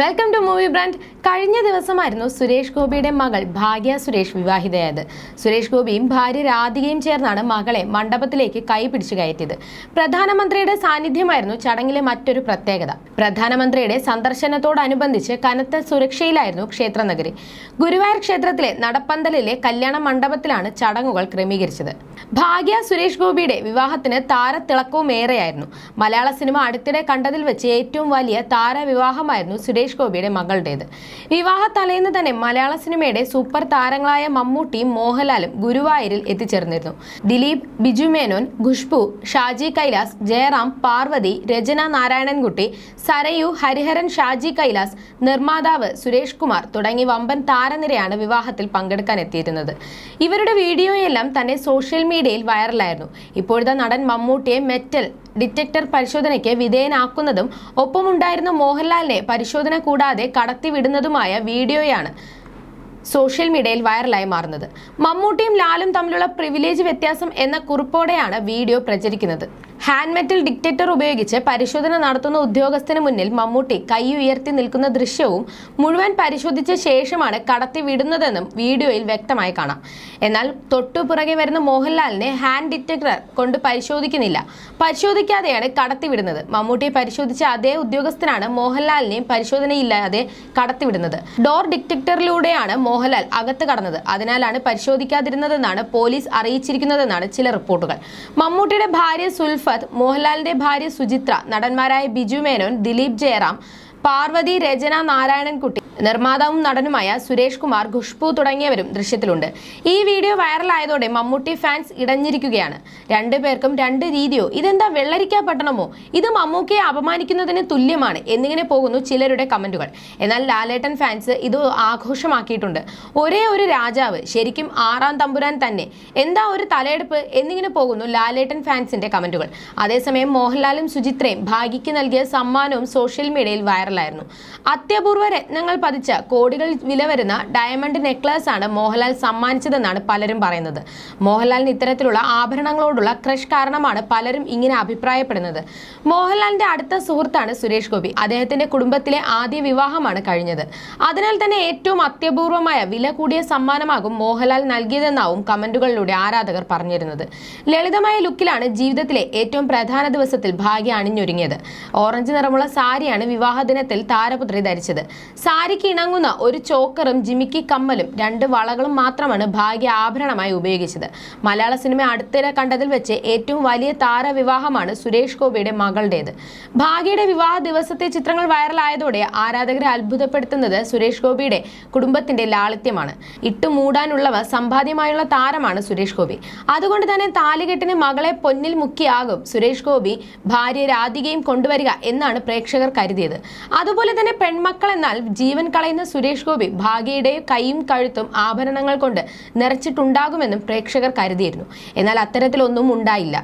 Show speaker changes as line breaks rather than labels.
Welcome to movie brand കഴിഞ്ഞ ദിവസമായിരുന്നു സുരേഷ് ഗോപിയുടെ മകൾ ഭാഗ്യ സുരേഷ് വിവാഹിതയായത്. സുരേഷ് ഗോപിയും ഭാര്യ രാധികയും ചേർന്നാണ് മകളെ മണ്ഡപത്തിലേക്ക് കൈ പിടിച്ചു കയറ്റിയത്. പ്രധാനമന്ത്രിയുടെ സാന്നിധ്യമായിരുന്നു ചടങ്ങിലെ മറ്റൊരു പ്രത്യേകത. പ്രധാനമന്ത്രിയുടെ സന്ദർശനത്തോടനുബന്ധിച്ച് കനത്ത സുരക്ഷയിലായിരുന്നു ക്ഷേത്രനഗരി. ഗുരുവായൂർ ക്ഷേത്രത്തിലെ നടപ്പന്തലിലെ കല്യാണ മണ്ഡപത്തിലാണ് ചടങ്ങുകൾ ക്രമീകരിച്ചത്. ഭാഗ്യ സുരേഷ് ഗോപിയുടെ വിവാഹത്തിന് താരത്തിളക്കവും ഏറെയായിരുന്നു മലയാള സിനിമ അടുത്തിടെ കണ്ടതിൽ വെച്ച് ഏറ്റവും വലിയ താരവിവാഹമായിരുന്നു സുരേഷ് ഗോപിയുടെ മകളുടേത്. വിവാഹ തലേന്ന് തന്നെ മലയാള സിനിമയുടെ സൂപ്പർ താരങ്ങളായ മമ്മൂട്ടിയും മോഹൻലാലും ഗുരുവായൂരിൽ എത്തിച്ചേർന്നിരുന്നു. ദിലീപ് ബിജു മേനോൻ ഖുഷ്ബു ഷാജി കൈലാസ് ജയറാം പാർവതി രചന നാരായണൻകുട്ടി സരയു ഹരിഹരൻ ഷാജി കൈലാസ് നിർമ്മാതാവ് സുരേഷ് കുമാർ തുടങ്ങി വമ്പൻ താരനിരയാണ് വിവാഹത്തിൽ പങ്കെടുക്കാൻ എത്തിയിരുന്നത്. ഇവരുടെ വീഡിയോയെല്ലാം തന്നെ സോഷ്യൽ മീഡിയയിൽ വൈറലായിരുന്നു. ഇപ്പോഴത്തെ നടൻ മമ്മൂട്ടിയെ മെറ്റൽ ഡിറ്റക്ടർ പരിശോധനയ്ക്ക് വിധേയനാക്കുന്നതും ഒപ്പമുണ്ടായിരുന്ന മോഹൻലാലിനെ പരിശോധന കൂടാതെ കടത്തിവിടുന്നതുമായ വീഡിയോയാണ് സോഷ്യൽ മീഡിയയിൽ വൈറലായി മാറുന്നത്. മമ്മൂട്ടിയും ലാലും തമ്മിലുള്ള പ്രിവിലേജ് വ്യത്യാസം എന്ന കുറിപ്പോടെയാണ് വീഡിയോ പ്രചരിക്കുന്നത്. ഹാൻഡ് മെറ്റൽ ഡിക്റ്റേറ്റർ ഉപയോഗിച്ച് പരിശോധന നടത്തുന്ന ഉദ്യോഗസ്ഥന് മുന്നിൽ മമ്മൂട്ടി കൈ ഉയർത്തി നിൽക്കുന്ന ദൃശ്യവും മുഴുവൻ പരിശോധിച്ച ശേഷമാണ് കടത്തി വിടുന്നതെന്നും വീഡിയോയിൽ വ്യക്തമായി കാണാം. എന്നാൽ തൊട്ടു പുറകെ വരുന്ന മോഹൻലാലിനെ ഹാൻഡ് ഡിറ്റക്ടർ കൊണ്ട് പരിശോധിക്കുന്നില്ല. പരിശോധിക്കാതെയാണ് കടത്തിവിടുന്നത് മമ്മൂട്ടിയെ പരിശോധിച്ച അതേ ഉദ്യോഗസ്ഥനാണ് മോഹൻലാലിനെയും പരിശോധനയില്ലാതെ കടത്തിവിടുന്നത് ഡോർ ഡിറ്റക്ടറിലൂടെയാണ് മോഹൻലാൽ അകത്ത് കടന്നത്. അതിനാലാണ് പരിശോധിക്കാതിരുന്നതെന്നാണ് പോലീസ് അറിയിച്ചിരിക്കുന്നതെന്നാണ് ചില റിപ്പോർട്ടുകൾ. മമ്മൂട്ടിയുടെ ഭാര്യ സുൽഫത്ത് മോഹൻലാലിന്റെ ഭാര്യ സുചിത്ര നടന്മാരായ ബിജു മേനോൻ ദിലീപ് ജയറാം പാർവതി രചന നാരായണൻകുട്ടി നിർമ്മാതാവും നടനുമായ സുരേഷ് കുമാർ ഖുഷ്ബു തുടങ്ങിയവരും ദൃശ്യത്തിലുണ്ട്. ഈ വീഡിയോ വൈറലായതോടെ മമ്മൂട്ടി ഫാൻസ് ഇടഞ്ഞിരിക്കുകയാണ്. രണ്ടുപേർക്കും രണ്ട് രീതിയോ ഇതെന്താ വെള്ളരിക്കാ പട്ടണമോ ഇത് മമ്മൂക്കയെ അപമാനിക്കുന്നതിന് തുല്യമാണ് എന്നിങ്ങനെ പോകുന്നു ചിലരുടെ കമന്റുകൾ. എന്നാൽ ലാലേട്ടൻ ഫാൻസ് ഇത് ആഘോഷമാക്കിയിട്ടുണ്ട്. ഒരേ ഒരു രാജാവ് ശരിക്കും ആറാം തമ്പുരാൻ തന്നെ. എന്താ ഒരു തലയെടുപ്പ് എന്നിങ്ങനെ പോകുന്നു ലാലേട്ടൻ ഫാൻസിന്റെ കമന്റുകൾ. അതേസമയം മോഹൻലാലും സുചിത്രയും ഭാഗ്യയ്ക്ക് നൽകിയ സമ്മാനവും സോഷ്യൽ മീഡിയയിൽ വൈറലായിരുന്നു. അത്യപൂർവ രത്നങ്ങൾ പതിച്ച കോടികൾ വില വരുന്ന ഡയമണ്ട് നെക്ലസ് ആണ് മോഹൻലാൽ സമ്മാനിച്ചതെന്നാണ് പലരും പറയുന്നത്. മോഹൻലാലിന് ഇത്തരത്തിലുള്ള ആഭരണങ്ങളോടുള്ള ക്രഷ് കാരണമാണ് പലരും ഇങ്ങനെ അഭിപ്രായപ്പെടുന്നത്. മോഹൻലാലിന്റെ അടുത്ത സുഹൃത്താണ് സുരേഷ് ഗോപി. അദ്ദേഹത്തിന്റെ കുടുംബത്തിലെ ആദ്യ വിവാഹമാണ് കഴിഞ്ഞത്. അതിനാൽ തന്നെ ഏറ്റവും അത്യപൂർവമായ വില കൂടിയ സമ്മാനമാകും മോഹൻലാൽ നൽകിയതെന്നാവും കമന്റുകളിലൂടെ ആരാധകർ പറഞ്ഞിരുന്നത്. ലളിതമായ ലുക്കിലാണ് ജീവിതത്തിലെ ഏറ്റവും പ്രധാന ദിവസത്തിൽ ഭാഗ്യ അണിഞ്ഞൊരുങ്ങിയത്. ഓറഞ്ച് നിറമുള്ള സാരിയാണ് വിവാഹ ദിനത്തിൽ താരപുത്രി ധരിച്ചത്. സാരിക്ക് ഇണങ്ങുന്ന ഒരു ചോക്കറും ജിമിക്ക് കമ്മലും രണ്ട് വളകളും മാത്രമാണ് ഭാഗ്യ ആഭരണമായി ഉപയോഗിച്ചത്. മലയാള സിനിമ അടുത്തിടെ കണ്ടതിൽ വെച്ച് ഏറ്റവും വലിയ താരവിവാഹമാണ് സുരേഷ് ഗോപിയുടെ മകളുടേത്. ഭാഗ്യയുടെ വിവാഹ ദിവസത്തെ ചിത്രങ്ങൾ വൈറലായതോടെ ആരാധകരെ അത്ഭുതപ്പെടുത്തുന്നത് സുരേഷ് ഗോപിയുടെ കുടുംബത്തിന്റെ ലാളിത്യമാണ്. ഇട്ടു മൂടാനുള്ളവ സമ്പാദ്യമായുള്ള താരമാണ് സുരേഷ് ഗോപി. അതുകൊണ്ട് തന്നെ താലികെട്ടിന് മകളെ പൊന്നിൽ മുക്കിയാകും സുരേഷ് ഗോപി ഭാര്യ രാധികയും കൊണ്ടുവരിക എന്നാണ് പ്രേക്ഷകർ കരുതിയത്. അതുപോലെ തന്നെ പെൺമക്കൾ എന്നാൽ കളയുന്ന സുരേഷ് ഗോപി ഭാഗ്യയുടെ കൈയും കഴുത്തും ആഭരണങ്ങൾ കൊണ്ട് നിറച്ചിട്ടുണ്ടാകുമെന്നും പ്രേക്ഷകർ കരുതിയിരുന്നു. എന്നാൽ അത്തരത്തിലൊന്നും ഉണ്ടായില്ല.